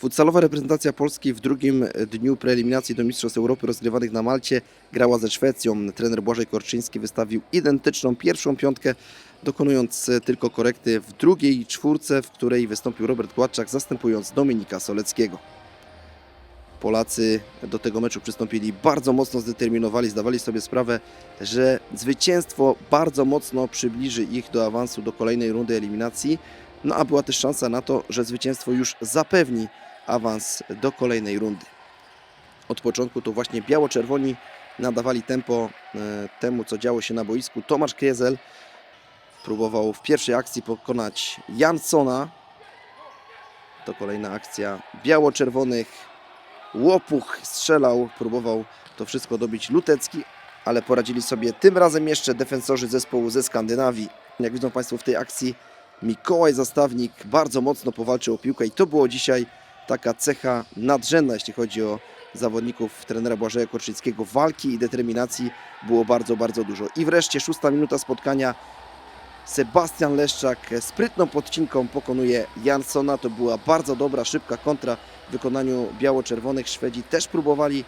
Futsalowa reprezentacja Polski w drugim dniu preeliminacji do Mistrzostw Europy rozgrywanych na Malcie grała ze Szwecją. Trener Błażej Korczyński wystawił identyczną pierwszą piątkę, dokonując tylko korekty w drugiej czwórce, w której wystąpił Robert Gładczak, zastępując Dominika Soleckiego. Polacy do tego meczu przystąpili bardzo mocno zdeterminowali, zdawali sobie sprawę, że zwycięstwo bardzo mocno przybliży ich do awansu do kolejnej rundy eliminacji. No a była też szansa na to, że zwycięstwo już zapewni awans do kolejnej rundy. Od początku to właśnie biało-czerwoni nadawali tempo e, temu, co działo się na boisku. Tomasz Kriezel próbował w pierwszej akcji pokonać Jansona. To kolejna akcja biało-czerwonych. Łopuch strzelał, próbował to wszystko dobić Lutecki, ale poradzili sobie tym razem jeszcze defensorzy zespołu ze Skandynawii. Jak widzą Państwo w tej akcji Mikołaj Zastawnik bardzo mocno powalczył o piłkę i to było dzisiaj taka cecha nadrzędna, jeśli chodzi o zawodników trenera Błażeja Korczyńskiego. Walki i determinacji było bardzo, bardzo dużo. I wreszcie szósta minuta spotkania. Sebastian Leszczak sprytną podcinką pokonuje Jansona. To była bardzo dobra, szybka kontra w wykonaniu biało-czerwonych. Szwedzi też próbowali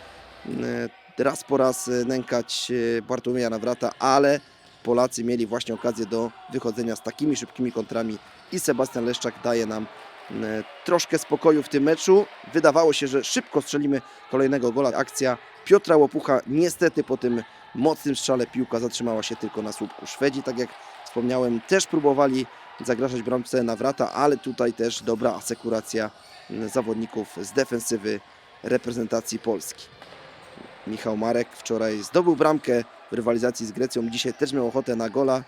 e, raz po raz e, nękać e, Bartłomieja Nawrata, ale Polacy mieli właśnie okazję do wychodzenia z takimi szybkimi kontrami i Sebastian Leszczak daje nam troszkę spokoju w tym meczu. Wydawało się, że szybko strzelimy kolejnego gola. Akcja Piotra Łopucha niestety po tym mocnym strzale piłka zatrzymała się tylko na słupku. Szwedzi, tak jak wspomniałem, też próbowali zagrażać bramce Nawrata, ale tutaj też dobra asekuracja m, zawodników z defensywy reprezentacji Polski. Michał Marek wczoraj zdobył bramkę w rywalizacji z Grecją. Dzisiaj też miał ochotę na gola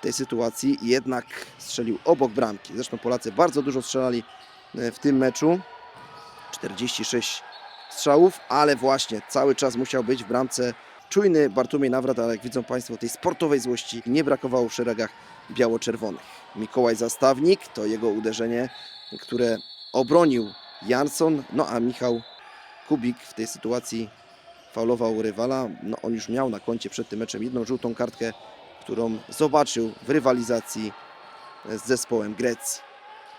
w tej sytuacji, jednak strzelił obok bramki. Zresztą Polacy bardzo dużo strzelali e, w tym meczu. 46 strzałów, ale właśnie cały czas musiał być w bramce czujny Bartłomiej Nawrat, ale jak widzą Państwo, tej sportowej złości nie brakowało w szeregach biało-czerwonych. Mikołaj Zastawnik to jego uderzenie, które obronił Jansson, no a Michał Kubik w tej sytuacji faulował rywala. No, on już miał na koncie przed tym meczem jedną żółtą kartkę, którą zobaczył w rywalizacji z zespołem Grecji.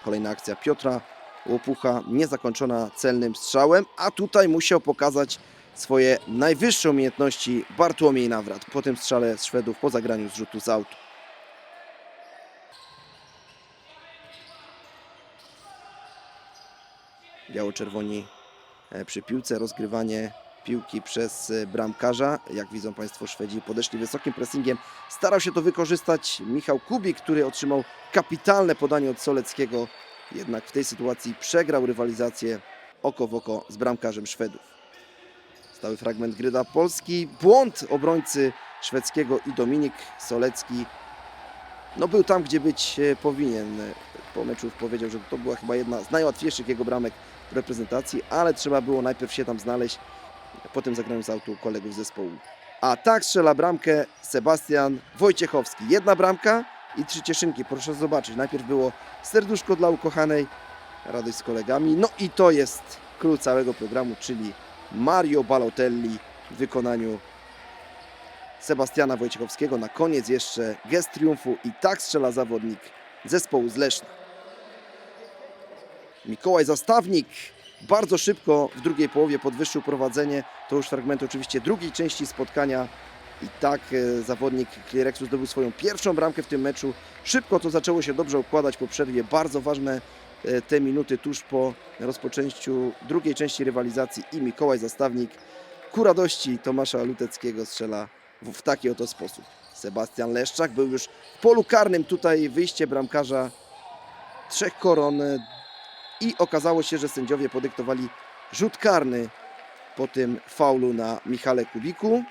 Kolejna akcja Piotra Łopucha, niezakończona celnym strzałem, a tutaj musiał pokazać swoje najwyższe umiejętności Bartłomiej Nawrat po tym strzale z Szwedów po zagraniu z rzutu z autu. Biało-czerwoni e, przy piłce, rozgrywanie piłki przez e, bramkarza. Jak widzą Państwo, Szwedzi podeszli wysokim pressingiem. Starał się to wykorzystać Michał Kubik, który otrzymał kapitalne podanie od Soleckiego. Jednak w tej sytuacji przegrał rywalizację oko w oko z bramkarzem Szwedów. Stały fragment gry dla Polski. Błąd obrońcy szwedzkiego i Dominik Solecki no był tam, gdzie być e, powinien. Po meczu powiedział, że to była chyba jedna z najłatwiejszych jego bramek w reprezentacji, ale trzeba było najpierw się tam znaleźć, potem zagrałem z autu kolegów z zespołu. A tak strzela bramkę Sebastian Wojciechowski. Jedna bramka i trzy cieszynki. Proszę zobaczyć. Najpierw było serduszko dla ukochanej, radość z kolegami. No i to jest król całego programu, czyli Mario Balotelli w wykonaniu Sebastiana Wojciechowskiego. Na koniec jeszcze gest triumfu i tak strzela zawodnik zespołu z Leszna. Mikołaj Zastawnik bardzo szybko w drugiej połowie podwyższył prowadzenie. To już fragment oczywiście drugiej części spotkania. I tak e, zawodnik Clearexu zdobył swoją pierwszą bramkę w tym meczu. Szybko to zaczęło się dobrze układać po przerwie. Bardzo ważne e, te minuty tuż po rozpoczęciu drugiej części rywalizacji i Mikołaj Zastawnik ku radości Tomasza Luteckiego strzela w, taki oto sposób. Sebastian Leszczak był już w polu karnym. Tutaj wyjście bramkarza trzech koron i okazało się, że sędziowie podyktowali rzut karny po tym faulu na Michale Kubiku.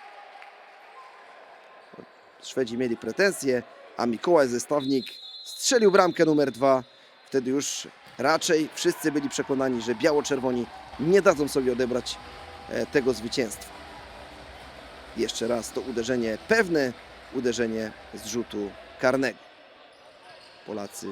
Szwedzi mieli pretensje, a Mikołaj Zestawnik strzelił bramkę numer dwa. Wtedy już raczej wszyscy byli przekonani, że biało-czerwoni nie dadzą sobie odebrać e, tego zwycięstwa. Jeszcze raz to uderzenie, pewne uderzenie z rzutu karnego. Polacy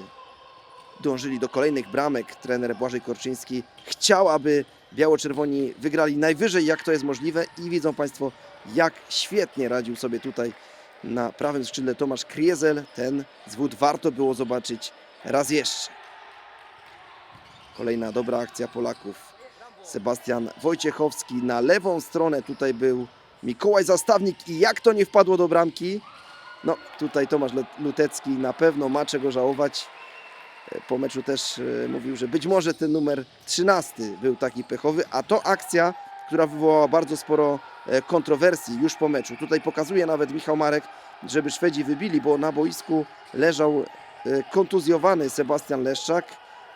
dążyli do kolejnych bramek. Trener Błażej Korczyński chciał, aby biało-czerwoni wygrali najwyżej, jak to jest możliwe i widzą Państwo, jak świetnie radził sobie tutaj na prawym skrzydle Tomasz Kriezel. Ten zwód warto było zobaczyć raz jeszcze. Kolejna dobra akcja Polaków. Sebastian Wojciechowski na lewą stronę. Tutaj był Mikołaj Zastawnik i jak to nie wpadło do bramki? No tutaj Tomasz Lutecki na pewno ma czego żałować. Po meczu też e, mówił, że być może ten numer 13 był taki pechowy, a to akcja, która wywołała bardzo sporo e, kontrowersji już po meczu. Tutaj pokazuje nawet Michał Marek, żeby Szwedzi wybili, bo na boisku leżał e, kontuzjowany Sebastian Leszczak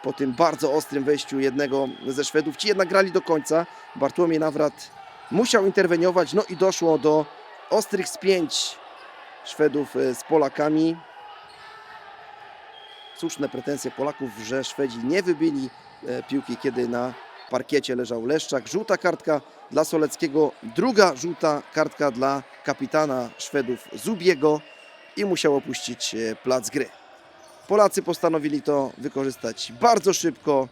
po tym bardzo ostrym wejściu jednego ze Szwedów. Ci jednak grali do końca. Bartłomiej Nawrat musiał interweniować, no i doszło do ostrych spięć Szwedów z Polakami. Słuszne pretensje Polaków, że Szwedzi nie wybili e, piłki, kiedy na parkiecie leżał Leszczak. Żółta kartka dla Soleckiego, druga żółta kartka dla kapitana Szwedów Zubiego i musiał opuścić e, plac gry. Polacy postanowili to wykorzystać bardzo szybko.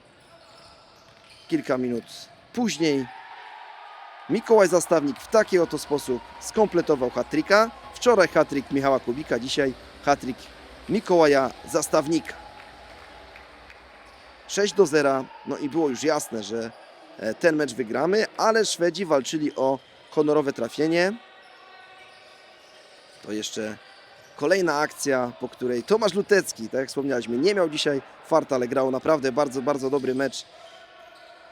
Kilka minut później Mikołaj Zastawnik w taki oto sposób skompletował hat-tricka. Wczoraj hat-trick Michała Kubika, dzisiaj hat-trick Mikołaja Zastawnika. 6 do 0, no i było już jasne, że e, ten mecz wygramy, ale Szwedzi walczyli o honorowe trafienie. To jeszcze kolejna akcja, po której Tomasz Lutecki, tak jak wspomnialiśmy, nie miał dzisiaj farta, ale grał naprawdę bardzo, bardzo dobry mecz.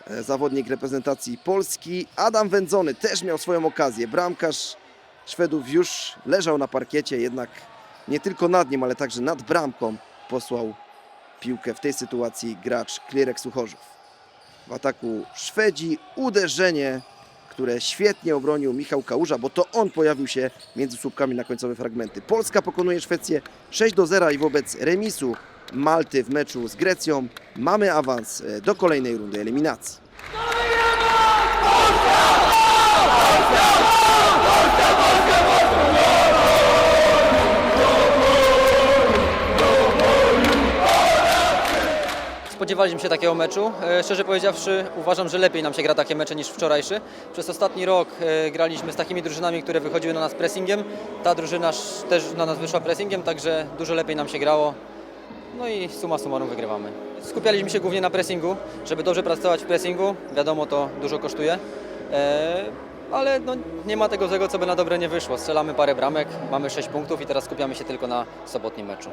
E, Zawodnik reprezentacji Polski. Adam Wędzony też miał swoją okazję. Bramkarz Szwedów już leżał na parkiecie, jednak nie tylko nad nim, ale także nad bramką posłał piłkę w tej sytuacji gracz Klirek Suchorzów. W ataku Szwedzi uderzenie, które świetnie obronił Michał Kałuża, bo to on pojawił się między słupkami na końcowe fragmenty. Polska pokonuje Szwecję 6 do 0 i wobec remisu Malty w meczu z Grecją mamy awans e, do kolejnej rundy eliminacji. Spodziewaliśmy się takiego meczu. E, Szczerze powiedziawszy, uważam, że lepiej nam się gra takie mecze niż wczorajszy. Przez ostatni rok e, graliśmy z takimi drużynami, które wychodziły na nas pressingiem. Ta drużyna też na nas wyszła pressingiem, także dużo lepiej nam się grało. No i suma summarum wygrywamy. Skupialiśmy się głównie na pressingu, żeby dobrze pracować w pressingu. Wiadomo, to dużo kosztuje. E, ale no, nie ma tego złego, co by na dobre nie wyszło. Strzelamy parę bramek, mamy 6 punktów i teraz skupiamy się tylko na sobotnim meczu.